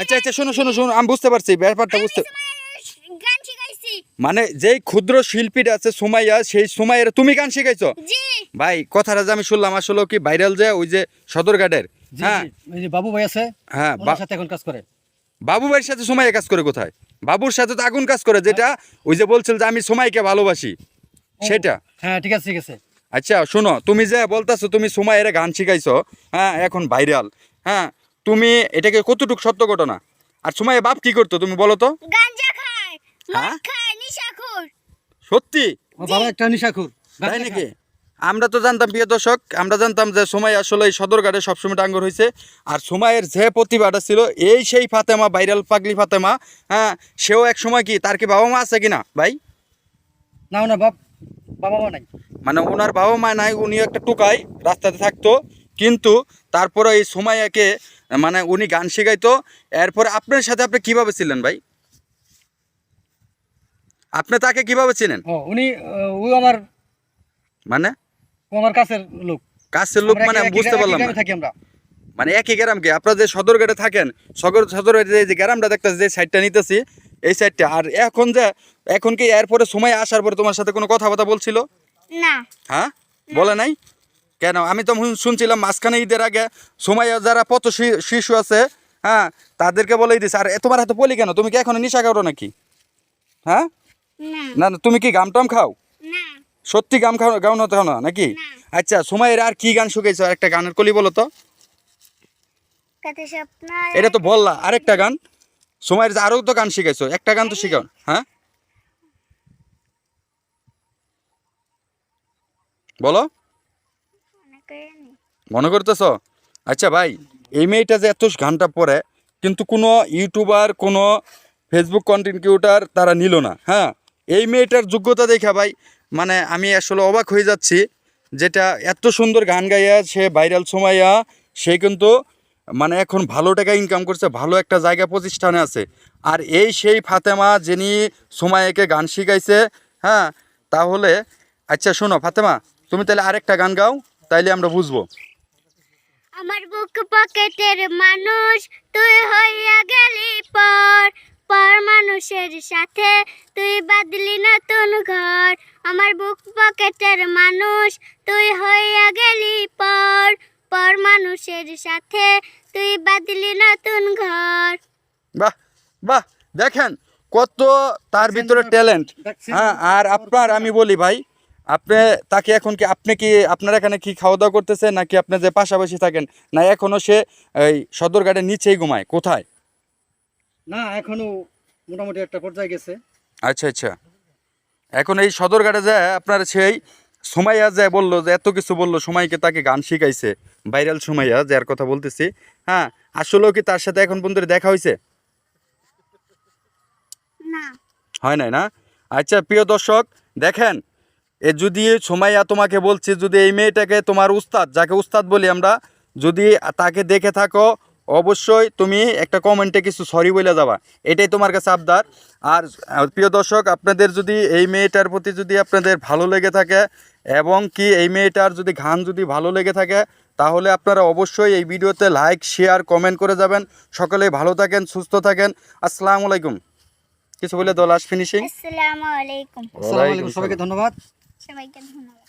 আচ্ছা আচ্ছা শোনো শোনো শোনো আমি বুঝতে পারছি ব্যাপারটা বুঝতে মানে যেই ক্ষুদ্র শিল্পীটা আছে সুমাইয়া সেই সুমাইয়ের তুমি গান শিখাইছো? ভাই কথাটা যে আমি শুনলাম আসলে কি ভাইরাল যে ওই যে সদরঘাটের? জি, হ্যাঁ? বাবু ভাই আছে হ্যাঁ সাথে এখন কাজ করে। বাবু ভাইয়ের সাথে সুমাইয়া কাজ করে কোথায়? বাবুর সাথে তো আগুন কাজ করে যেটা ওই যে বলছিল যে আমি সুমাইকে ভালোবাসি সেটা। হ্যাঁ ঠিক আছে ঠিক আছে। আচ্ছা শোনো তুমি যে বলতাছো তুমি সুমাইয়ের গান শিখাইছো হ্যাঁ এখন ভাইরাল হ্যাঁ তুমি এটাকে কতটুকু সত্য ঘটনা? আর সুমাইয়ের বাপ কি করতো তুমি বলো তো? গাঞ্জা খায় হ্যাঁ? মদ খায় নিশাখোর। সত্যি? বাবা একটা নিশাখুর। তাই নাকি? আমরা তো জানতাম প্রিয় দর্শক আমরা জানতাম যে সময় আসলে এই সদরঘাটে সবসময় ডাঙ্গর হয়েছে আর সময়ের যে প্রতিভাটা ছিল এই সেই ফাতেমা ভাইরাল পাগলি ফাতেমা হ্যাঁ সেও এক সময় কি তার কি বাবা মা আছে কিনা ভাই? না না বাপ বাবা মা নাই? মানে ওনার বাবা মা নাই উনি একটা টুকাই রাস্তাতে থাকতো। কিন্তু তারপরে এই সময়কে মানে উনি গান শেখাইতো। এরপরে আপনার সাথে আপনি কীভাবে ছিলেন ভাই? আপনি তাকে কীভাবে চিনেন? উনি ও আমার মানে? ও আমার কাছের লোক। কাছের লোক মানে বুঝতে পারলাম থাকি আমরা। মানে একই গ্রামকে আপনারা যে সদরঘাটে থাকেন সদর সদরঘাটে যে- যে গ্রামটা দেখতেছি যে সাইডটা নিতেছি এই সাইডটা আর এখন যে এখন কি এরপরে সময় আসার পরে তোমার সাথে কোনো কথাবার্তা বলছিল? না। হ্যাঁ? বলে নাই? কেন? আমি তো শুনছিলাম মাঝখানে ঈদের আগে সময় যারা পত শিশু আছে হ্যাঁ তাদেরকে বলেই দিছে। আর তোমার হাতে বলি কেন? তুমি কি এখনও নিশা করো নাকি? হ্যাঁ? না। না তুমি কি গাম টাম খাও? সত্যি গাম খাও গাউন হতে না নাকি? আচ্ছা সময়ের আর কি গান শুকেছো একটা গানের কলি বলো তো। এটা তো বললা আরেকটা গান। সময়ের যে আরও তো গান শিখাইছো, একটা গান তো শিখাও হ্যাঁ? বলো। মনে। করতেছ? আচ্ছা ভাই, এই মেয়েটা যে এত গানটা পড়ে, কিন্তু কোনো ইউটিউবার, কোনো ফেসবুক কন্টেন্ট তারা নিল না হ্যাঁ? এই মেয়েটার যোগ্যতা দেখা ভাই মানে আমি আসলে অবাক হয়ে যাচ্ছি, যেটা এত সুন্দর গান গাইয়া সে ভাইরাল সময়য়া সে কিন্তু মানে এখন ভালো টাকা ইনকাম করছে, ভালো একটা জায়গা প্রতিষ্ঠানে আছে। আর এই সেই ফাতেমা যিনি সময়কে গান শিখাইছে হ্যাঁ তাহলে আচ্ছা শোনো ফাতেমা, তুমি তাহলে আরেকটা গান গাও, তাইলে আমরা বুঝব। আমার বুক পকেটের মানুষ, তুই হইয়া গেলি পর। পর মানুষের সাথে তুই বাদলি নতুন ঘর। আমার বুক পকেটের মানুষ, তুই হইয়া গেলি পর। মানুষের সাথে তুই বাদলি নতুন ঘর। বাহ বাহ দেখেন কত তার ভিতরে ট্যালেন্ট। হ্যাঁ আর আপনার আমি বলি ভাই আপনি তাকে এখন কি আপনি কি আপনার এখানে কি খাওয়া দাওয়া করতেছে নাকি আপনি যে পাশাপাশি থাকেন? না এখনও সে এই সদরঘাটের নিচেই ঘুমায় কোথায়? না এখনও মোটামুটি একটা পর্যায়ে গেছে। আচ্ছা আচ্ছা। এখন এই সদরঘাটে যায় আপনার সেই সুমাইয়া যায় বলল যে এত কিছু বলল সময়কে তাকে গান শিখাইছে। ভাইরাল সুমাইয়া যার কথা বলতেছি। হ্যাঁ আসলেও কি তার সাথে এখন পর্যন্ত দেখা হয়েছে? হয় নাই না? আচ্ছা প্রিয় দর্শক দেখেন এ যদি সুমাইয়া তোমাকে বলছি যদি এই মেয়েটাকে তোমার উস্তাদ যাকে উস্তাদ বলি আমরা যদি তাকে দেখে থাকো অবশ্যই তুমি একটা কমেন্টে কিছু সরি বলে যাবা। এটাই তোমার কাছে আবদার। আর প্রিয় দর্শক আপনাদের যদি এই মেয়েটার প্রতি যদি আপনাদের ভালো লেগে থাকে এবং কি এই মেয়েটার যদি গান যদি ভালো লেগে থাকে তাহলে আপনারা অবশ্যই এই ভিডিওতে লাইক শেয়ার কমেন্ট করে যাবেন। সকলেই ভালো থাকেন সুস্থ থাকেন। আসসালামু আলাইকুম। কিছু বলে দো লাস্ট ফিনিশিং আসসালামু আলাইকুম। আসসালামু আলাইকুম সবাইকে ধন্যবাদ। সবাইকে ধন্যবাদ।